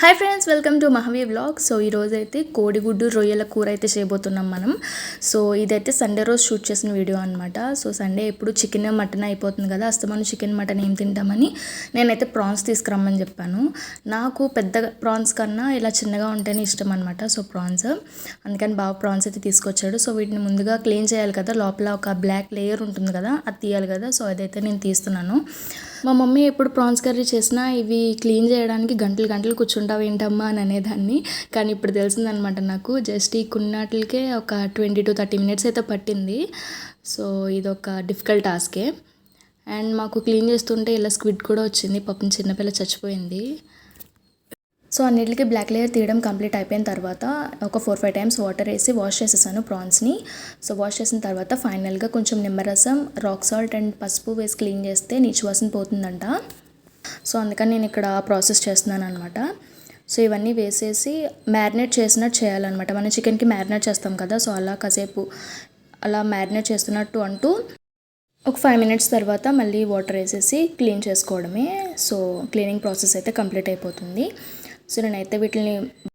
Hi friends welcome to Mahavi blog so ఈరోజైతే అయితే కోడిగుడ్డు రొయ్యల కూర అయితే చేయబోతున్నాం మనం. సో ఇదైతే సండే రోజు షూట్ చేసిన వీడియో అనమాట సో సండే ఎప్పుడు చికెన్ మటన్ అయిపోతుంది కదా అస్తమాను చికెన్ మటన్ ఏం తింటామని నేనైతే ప్రాన్స్ తీసుకురమ్మని చెప్పాను. నాకు పెద్ద ప్రాన్స్ కన్నా ఇలా చిన్నగా ఉంటేనే ఇష్టం అనమాట సో ప్రాన్స్ అందుకని బాగా ప్రాన్స్ అయితే తీసుకొచ్చాడు. సో వీటిని ముందుగా క్లీన్ చేయాలి కదా లోపల ఒక బ్లాక్ లేయర్ ఉంటుంది కదా అది తీయాలి కదా సో అదైతే నేను తీస్తున్నాను. మా మమ్మీ ఎప్పుడు ప్రాన్స్ కర్రీ చేసినా ఇవి క్లీన్ చేయడానికి గంటలు గంటలు కూర్చుంటావు ఏంటమ్మా అని అనేదాన్ని. కానీ ఇప్పుడు తెలిసిందనమాట నాకు. జస్ట్ ఈ కొన్నాటికే ఒక ట్వంటీ టు థర్టీ మినిట్స్ అయితే పట్టింది. సో ఇది ఒక డిఫికల్ట్ టాస్కే. అండ్ మాకు క్లీన్ చేస్తుంటే ఇలా స్క్విడ్ కూడా వచ్చింది. పాపం చిన్నపిల్ల చచ్చిపోయింది. సో అన్నిటికి బ్లాక్ లేయర్ తీయడం కంప్లీట్ అయిపోయిన తర్వాత ఒక ఫోర్ ఫైవ్ టైమ్స్ వాటర్ వేసి వాష్ చేసేసాను ప్రాన్స్ని. సో వాష్ చేసిన తర్వాత ఫైనల్గా కొంచెం నిమ్మరసం రాక్ సాల్ట్ అండ్ పసుపు వేసి క్లీన్ చేస్తే నీచు వాసన పోతుందంట. సో అందుకని నేను ఇక్కడ ప్రాసెస్ చేస్తున్నాను అనమాట సో ఇవన్నీ వేసేసి మ్యారినేట్ చేసినట్టు చేయాలన్నమాట. మనం చికెన్కి మ్యారినేట్ చేస్తాం కదా సో అలా కాసేపు అలా మ్యారినేట్ చేస్తున్నట్టు అంటూ ఒక ఫైవ్ మినిట్స్ తర్వాత మళ్ళీ వాటర్ వేసేసి క్లీన్ చేసుకోవడమే. సో క్లీనింగ్ ప్రాసెస్ అయితే కంప్లీట్ అయిపోతుంది. సో నేనైతే వీటిని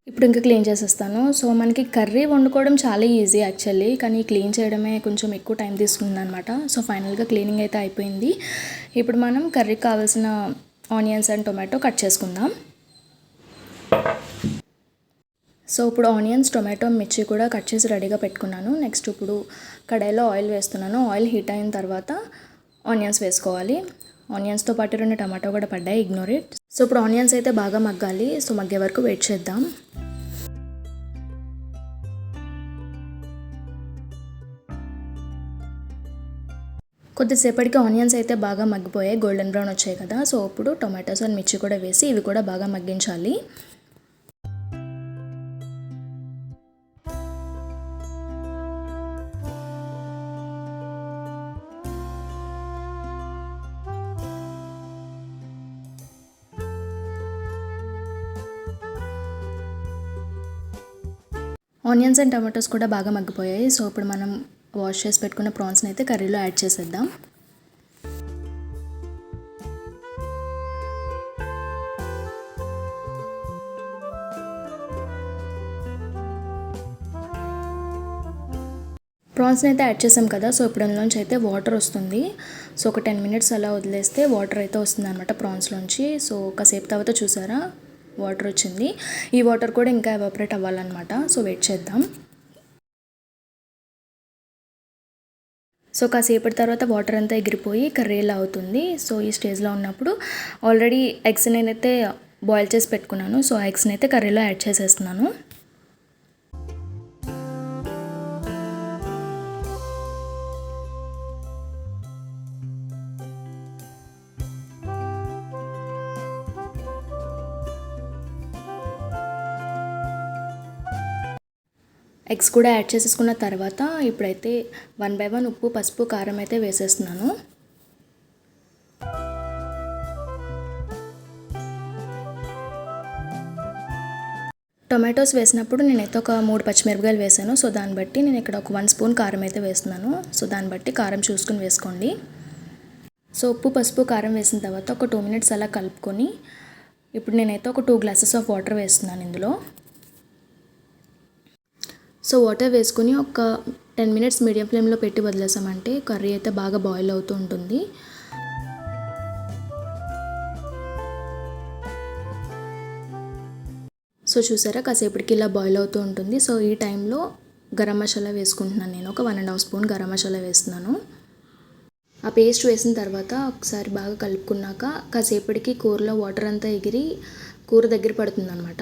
ఇప్పుడు ఇంకా క్లీన్ చేసేస్తాను. సో మనకి కర్రీ వండుకోవడం చాలా ఈజీ యాక్చువల్లీ కానీ క్లీన్ చేయడమే కొంచెం ఎక్కువ టైం తీసుకుంది అనమాట సో ఫైనల్గా క్లీనింగ్ అయితే అయిపోయింది. ఇప్పుడు మనం కర్రీకి కావాల్సిన ఆనియన్స్ అండ్ టొమాటో కట్ చేసుకుందాం. సో ఇప్పుడు ఆనియన్స్ టొమాటో మిర్చి కూడా కట్ చేసి రెడీగా పెట్టుకున్నాను. నెక్స్ట్ ఇప్పుడు కడాయిలో ఆయిల్ వేస్తున్నాను. ఆయిల్ హీట్ అయిన తర్వాత ఆనియన్స్ వేసుకోవాలి. ఆనియన్స్తో పాటు రెండు టమాటో కూడా పడ్డాయి. ఇగ్నోర్ ఇట్ సో ఇప్పుడు ఆనియన్స్ అయితే బాగా మగ్గాలి. సో మగ్గే వరకు వెయిట్ చేద్దాం. కొద్దిసేపటికి ఆనియన్స్ అయితే బాగా మగ్గిపోయాయి. గోల్డెన్ బ్రౌన్ వచ్చాయి కదా. సో ఇప్పుడు టొమాటోస్ అండ్ మిర్చి కూడా వేసి ఇవి కూడా బాగా మగ్గించాలి. ఆనియన్స్ అండ్ టమాటోస్ కూడా బాగా మగ్గిపోయాయి. సో ఇప్పుడు మనం వాష్ చేసి పెట్టుకున్న ప్రాన్స్ని అయితే కర్రీలో యాడ్ చేసేద్దాం. ప్రాన్స్ని అయితే యాడ్ చేసాం కదా. సో ఇప్పుడు అందులోంచి అయితే వాటర్ వస్తుంది. సో ఒక టెన్ మినిట్స్ అలా వదిలేస్తే వాటర్ అయితే వస్తుంది అనమాట ప్రాన్స్లోంచి. సో కాసేపు తర్వాత చూసారా? వాటర్ వచ్చింది. ఈ వాటర్ కూడా ఇంకా ఎవాపరేట్ అవ్వాలన్నమాట. సో వెయిట్ చేద్దాం. సో కాసేపటి తర్వాత వాటర్ అంతా ఎగిరిపోయి కర్రీలా అవుతుంది. సో ఈ స్టేజ్లో ఉన్నప్పుడు ఆల్రెడీ ఎగ్స్ నేనైతే బాయిల్ చేసి పెట్టుకున్నాను. సో ఎగ్స్ని అయితే కర్రీలో యాడ్ చేసేస్తున్నాను. ఎగ్స్ కూడా యాడ్ చేసేసుకున్న తర్వాత ఇప్పుడైతే వన్ బై వన్ ఉప్పు పసుపు కారం అయితే వేసేస్తున్నాను. టొమాటోస్ వేసినప్పుడు నేనైతే ఒక మూడు పచ్చిమిరపకాయలు వేసాను. సో దాన్ని బట్టి నేను ఇక్కడ ఒక వన్ స్పూన్ కారం అయితే వేస్తున్నాను. సో దాన్ని బట్టి కారం చూసుకుని వేసుకోండి. సో ఉప్పు పసుపు కారం వేసిన తర్వాత ఒక టూ మినిట్స్ అలా కలుపుకొని ఇప్పుడు నేనైతే ఒక టూ గ్లాసెస్ ఆఫ్ వాటర్ వేస్తున్నాను ఇందులో. సో వాటర్ వేసుకుని ఒక టెన్ మినిట్స్ మీడియం ఫ్లేమ్లో పెట్టి వదిలేసామంటే కర్రీ అయితే బాగా బాయిల్ అవుతూ ఉంటుంది. సో చూసారా కాసేపటికి ఇలా బాయిల్ అవుతూ ఉంటుంది. సో ఈ టైంలో గరం మసాలా వేసుకుంటున్నాను నేను. ఒక one and half spoon garam masala వేస్తున్నాను. ఆ పేస్ట్ వేసిన తర్వాత ఒకసారి బాగా కలుపుకున్నాక కాసేపటికి కూరలో వాటర్ అంతా ఎగిరి కూర దగ్గర పడుతుంది అనమాట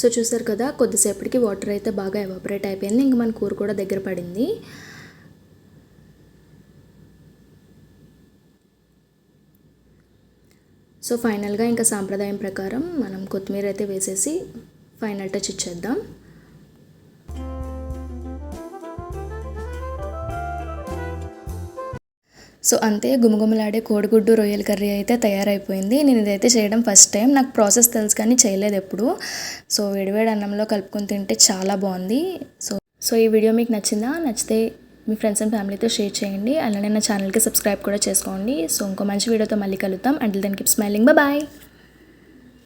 సో చూసారు కదా కొద్దిసేపటికి వాటర్ అయితే బాగా ఎవాపరేట్ అయిపోయింది. ఇంక మన కూర కూడా దగ్గర పడింది. సో ఫైనల్గా ఇంకా సాంప్రదాయం ప్రకారం మనం కొత్తిమీర అయితే వేసేసి ఫైనల్ టచ్ ఇచ్చేద్దాం. సో అంతే గుమగుమలాడే కోడిగుడ్డు రొయ్యల కర్రీ అయితే తయారైపోయింది. నేను ఇదైతే చేయడం ఫస్ట్ టైం నాకు ప్రాసెస్ తెలుసు కానీ చేయలేదు ఎప్పుడు. సో వేడివేడి అన్నంలో కలుపుకొని తింటే చాలా బాగుంది. సో సో ఈ వీడియో మీకు నచ్చిందా? నచ్చితే మీ ఫ్రెండ్స్ అండ్ ఫ్యామిలీతో షేర్ చేయండి. అలానే నా ఛానల్కి సబ్స్క్రైబ్ కూడా చేసుకోండి. సో ఇంకో మంచి వీడియోతో మళ్ళీ కలుద్దాం. Until then keep smiling bye